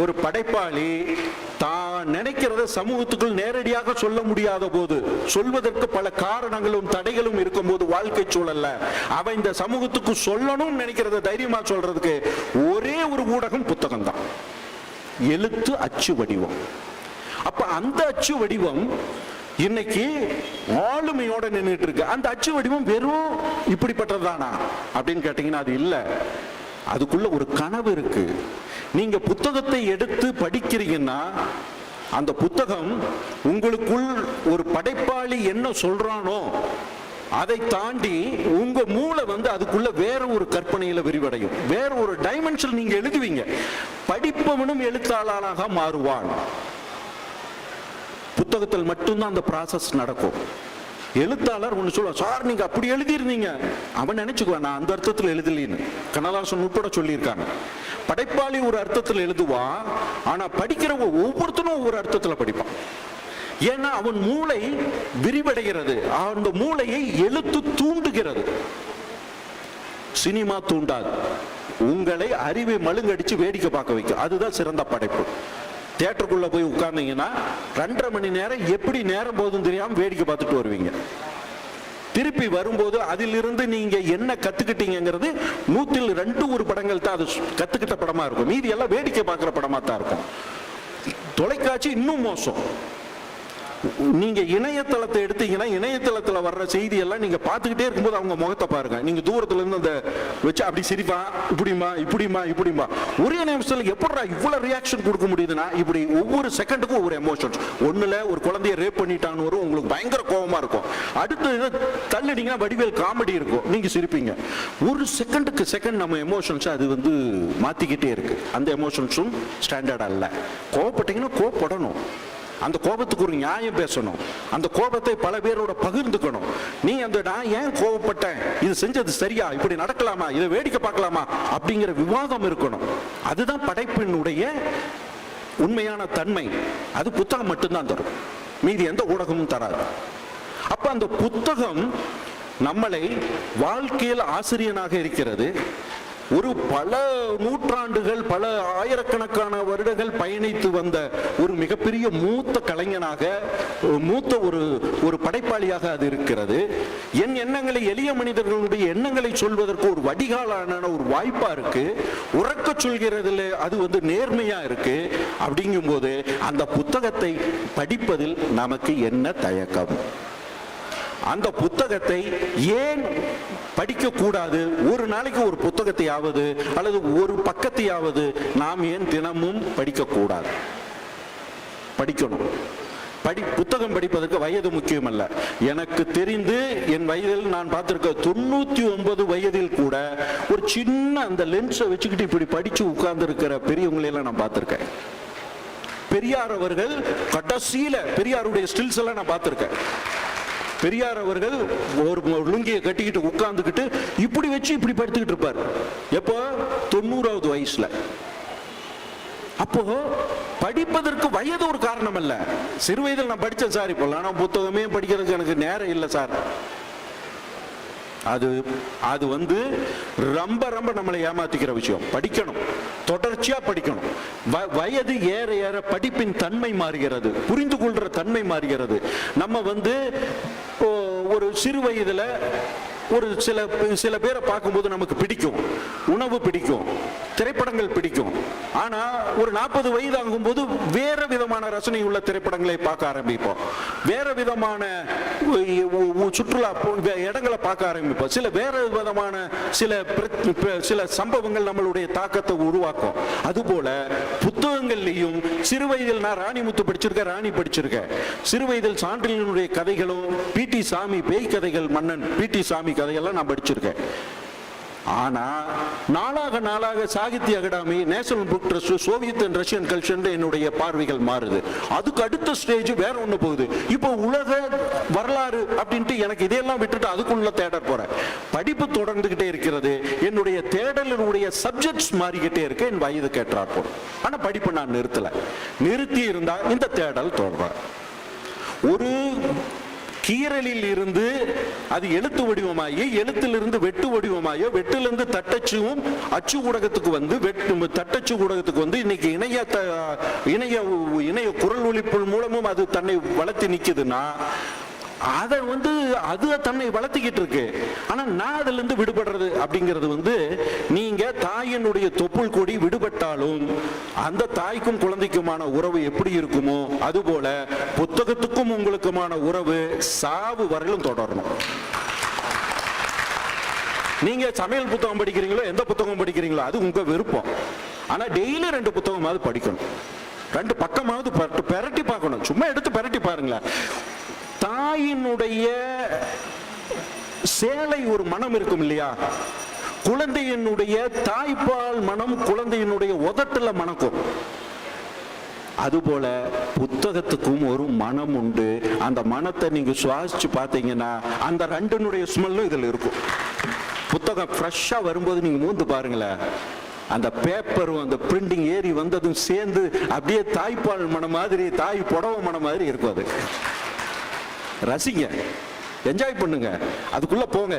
ஒரு படைப்பாளி தான் நினைக்கிறத சமூகத்துக்குள் நேரடியாக சொல்ல முடியாத போது சொல்வதற்கு பல காரணங்களும் தடைகளும் இருக்கும்போது வாழ்க்கை சூழல்ல அவன் இந்த சமூகத்துக்கு சொல்லணும்னு நினைக்கிறத தைரியமா சொல்றதுக்கு ஒரே ஒரு ஊடகம் புத்தகம் தான் எழுத்து அச்சு வடிவம். அப்ப அந்த அச்சு வடிவம் இன்னைக்கு ஆளுமையோட நின்றுட்டு இருக்கு. அந்த அச்சு வடிவம் வெறும் இப்படிப்பட்டதுதானா அப்படின்னு கேட்டீங்கன்னா அது இல்லை. அதுக்குள்ள ஒரு கனவு இருக்கு. நீங்க புத்தகத்தை எடுத்து படிக்கிறீங்கன்னா அந்த புத்தகம் உங்களுக்குள் ஒரு படைப்பாளி என்ன சொல்றானோ அதை தாண்டி உங்க மூளை வந்து அதுக்குள்ள வேற ஒரு கற்பனையில விரிவடையும். வேற ஒரு டைமென்ஷன் நீங்க எழுதுவீங்க. படிப்பவனும் எழுத்தாளனாக மாறுவான். புத்தகத்தில் மட்டும்தான் அந்த ப்ராசஸ் நடக்கும். எழுத்தாளர் ஒன்று சொல்லுவார் சார் நீங்க அப்படி எழுதியிருந்தீங்க. அவன் நினைச்சுக்குவான் நான் அந்த அர்த்தத்தில் எழுதலின்னு. கண்ணதாசன் உட்பட சொல்லியிருக்காங்க. படைப்பாளி ஒரு அர்த்தத்தில் எழுதுவான் ஆனா படிக்கிறவங்க ஒவ்வொருத்தனும் ஒவ்வொரு அர்த்தத்தில் படிப்பான். ஏன்னா அவன் மூளை விரிவடைகிறது. அந்த மூளையை எழுத்து தூண்டுகிறது. சினிமா தூண்டாது. உங்களை அறிவை மழுங்கடிச்சு வேடிக்கை பார்க்க வைக்கும். அதுதான் சிறந்த படைப்பு. தியேட்டருக்குள்ள போய் உட்கார்ந்தீங்கன்னா ரெண்டரை மணி நேரம் எப்படி நேரம் போகுதுன்னு தெரியாம வேடிக்கை பார்த்துட்டு வருவீங்க. திருப்பி வரும்போது அதிலிருந்து நீங்க என்ன கத்துக்கிட்டீங்கிறது நூத்தில் ரெண்டு ஒரு படங்கள் தான் அது கத்துக்கிட்ட படமா இருக்கும். மீதி எல்லாம் வேடிக்கை பார்க்குற படமா தான் இருக்கும். தொலைக்காட்சி இன்னும் மோசம். நீங்க இணையதளத்தை எடுத்தீங்கன்னா இணையதளத்துல வர்ற செய்தி எல்லாம் நீங்க பார்த்துக்கிட்டே இருக்கும்போது அவங்க முகத்தை பாருங்க. நீங்க தூரத்துல இருந்து அந்த வச்சு அப்படி சிரிப்பா இப்படிமா இப்படிமா இப்படிமா ஒரே நிமிஷத்துல எப்படா இவ்வளவு ரியாக்ஷன் கொடுக்க முடியுதுன்னா இப்படி ஒவ்வொரு செகண்டுக்கும் ஒவ்வொரு எமோஷன்ஸ் ஒண்ணுல ஒரு குழந்தைய ரேப் பண்ணிட்டான்னு வரும் உங்களுக்கு பயங்கர கோபமா இருக்கும். அடுத்து தள்ளிட்டீங்கன்னா வடிவேல் காமெடி இருக்கும். நீங்க சிரிப்பீங்க. ஒரு செகண்டுக்கு செகண்ட் நம்ம எமோஷன்ஸ் அது வந்து மாத்திக்கிட்டே இருக்கு. அந்த எமோஷன்ஸும் ஸ்டாண்டர்ட் அல்ல. கோவப்பட்டீங்கன்னா கோவப்படணும். அந்த கோபத்துக்கு ஒரு நியாயம் பேசணும். அந்த கோபத்தை பல பேரோட பகிர்ந்துக்கணும். நீ அந்த நான் ஏன் கோபப்பட்டேன்? இது செஞ்சது சரியா? இப்படி நடக்கலாமா? இதை வேடிக்கை பார்க்கலாமா? அப்படிங்கிற விவாதம் இருக்கணும். அதுதான் படைப்பினுடைய உண்மையான தன்மை. அது புத்தகம் மட்டும்தான் தரும். மீதி எந்த ஊடகமும் தராது. அப்ப அந்த புத்தகம் நம்மளை வாழ்க்கையில் ஆசிரியனாக இருக்கிறது. ஒரு பல நூற்றாண்டுகள் பல ஆயிரக்கணக்கான வருடங்கள் பயணித்து வந்த ஒரு மிகப்பெரிய மூத்த கலைஞனாக மூத்த ஒரு ஒரு படைப்பாளியாக அது இருக்கிறது. என் எண்ணங்களை எளிய மனிதர்களுடைய எண்ணங்களை சொல்வதற்கு ஒரு வடிகாலான ஒரு வாய்ப்பா இருக்கு. உறக்க சொல்கிறதுல அது வந்து நேர்மையா இருக்கு. அப்படிங்கும்போது அந்த புத்தகத்தை படிப்பதில் நமக்கு என்ன தயக்கம்? அந்த புத்தகத்தை ஏன் படிக்க கூடாது ஒரு நாளைக்கு ஒரு புத்தகத்தையாவது அல்லது ஒரு பக்கத்தையாவது நாம் ஏன் தினமும் படிக்க கூடாது படிக்கணும். படி புத்தகம் படிப்பதற்கு வயது முக்கியமல்ல. எனக்கு தெரிந்து என் வயதில் நான் பார்த்துருக்க தொண்ணூத்தி ஒன்பது வயதில் கூட ஒரு சின்ன அந்த லென்ஸை வச்சுக்கிட்டு இப்படி படிச்சு உட்கார்ந்துருக்கிற பெரியவங்களையெல்லாம் நான் பார்த்துருக்கேன். பெரியார் அவர்கள் கடைசியில பெரியாருடைய ஸ்டில்ஸ் எல்லாம் நான் பார்த்துருக்கேன். பெரியார் அவர்கள் ஒரு லுங்கியை கட்டிக்கிட்டு உட்காந்துக்கிட்டு இப்படி வச்சு இப்படி படுத்துக்கிட்டு இருப்பார். எப்போ? தொண்ணூறாவது வயசுல. அப்போ படிப்பதற்கு வயது ஒரு காரணம் அல்ல. சிறு வயதில் நான் படித்தேன் சார் இப்போ ஆனால் புத்தகமே படிக்கிறதுக்கு எனக்கு நேரம் இல்லை சார். அது அது வந்து ரொம்ப ரொம்ப நம்மளை ஏமாத்திக்கிற விஷயம். படிக்கணும். தொடர்ச்சியாக படிக்கணும். வ- வயது ஏற ஏற படிப்பின் தன்மை மாறுகிறது. புரிந்து கொள்கிற தன்மை மாறுகிறது. நம்ம வந்து ஓ, ஒரு சிறு வயதில் ஒரு சில சில பேரை பார்க்கும்போது நமக்கு பிடிக்கும். உணவு பிடிக்கும். திரைப்படங்கள் பிடிக்கும். ஆனால் ஒரு நாற்பது வயது ஆகும்போது வேற விதமான ரசனை உள்ள திரைப்படங்களை பார்க்க ஆரம்பிப்போம். வேற விதமான சுற்றுலா வே- இடங்களை பார்க்க ஆரம்பிப்போம். சில வேற விதமான சில சில சம்பவங்கள் நம்மளுடைய தாக்கத்தை உருவாக்கும். அதுபோல புத்தகங்கள்லையும் சிறு வயதில் நான் ராணிமுத்து படிச்சிருக்கேன் ராணி படிச்சிருக்கேன். சிறு வயதில் சான்றிதழினுடைய கதைகளும் பிடி சாமி பேய் கதைகள் மன்னன் பிடி சாமி கதையெல்லாம் நான் படிச்சிருக்கேன். ஆனா நாளாக நாளாக Sahitya Akademi national book trust Soviet and Russian culture என்னுடைய பார்வைகள் மாறுது. அதுக்கு அடுத்த ஸ்டேஜ் வேற ஒண்ணு போகுது. இப்போ உலக வரலாறு அப்படின்ட்டு எனக்கு இதையெல்லாம் விட்டுட்டு அதுக்குள்ள தேட போறேன். படிப்பு தொடர்ந்துகிட்டே இருக்கிறது. என்னுடைய தேடலினுடைய சப்ஜெக்ட்ஸ் மாறிக்கிட்டே இருக்கு. என் வயது கேட்டார் போடும் ஆனா படிப்பு நான் நிறுத்தல. நிறுத்தி இருந்தா இந்த தேடல் தொடர்றேன் ஒரு கீரலில் இருந்து அது எழுத்து வடிவமாகி எழுத்திலிருந்து வெட்டு வடிவமாயோ வெட்டிலிருந்து தட்டச்சும் அச்சு ஊடகத்துக்கு வந்து வெட்டு தட்டச்சு ஊடகத்துக்கு வந்து இன்னைக்கு இணைய த- இணைய இணைய குரல் ஒழிப்பு மூலமும் அது தன்னை வளர்த்து நிற்குதுன்னா அதை வந்து அது தன்னை வளர்த்திக்கிட்டு இருக்கு. ஆனா நான் அதுல இருந்து விடுபடுறது அப்படிங்கிறது வந்து நீங்க தாயினுடைய தொப்புள் கொடி விடுபட்டாலும் அந்த தாய்க்கும் குழந்தைக்குமான உறவு எப்படி இருக்குமோ அதுபோல புத்தகத்துக்கும் உங்களுக்குமான உறவு சாவு வரையிலும் தொடரணும். நீங்க சமையல் புத்தகம் படிக்கிறீங்களோ எந்த புத்தகம் படிக்கிறீங்களோ அது உங்க விருப்பம். ஆனா டெய்லி ரெண்டு புத்தகமாவது படிக்கணும். ரெண்டு பக்கமாவது பரட்டி பெரட்டி பார்க்கணும். சும்மா எடுத்து பெரட்டி பாருங்களேன். தாயினுடைய சேலை ஒரு மனம் இருக்கும் இல்லையா? குழந்தையினுடைய தாய்ப்பால் மனம் குழந்தையினுடைய உதட்டுல மணக்கும். அதுபோல புத்தகத்துக்கும் ஒரு மனம் உண்டு. அந்த மனத்தை நீங்க சுவாசிச்சு பார்த்தீங்கன்னா அந்த ரெண்டினுடைய ஸ்மெல்லும் இதில் இருக்கும். புத்தகம் ஃப்ரெஷ்ஷாக வரும்போது நீங்க மூந்து பாருங்களேன். அந்த பேப்பரும் அந்த பிரிண்டிங் ஏறி வந்ததும் சேர்ந்து அப்படியே தாய்ப்பால் மனம் மாதிரி தாய் புடவை மனம் மாதிரி இருக்கும் அது. ரசிங்க. என்ஜாய் பண்ணுங்க. அதுக்குள்ள போங்க.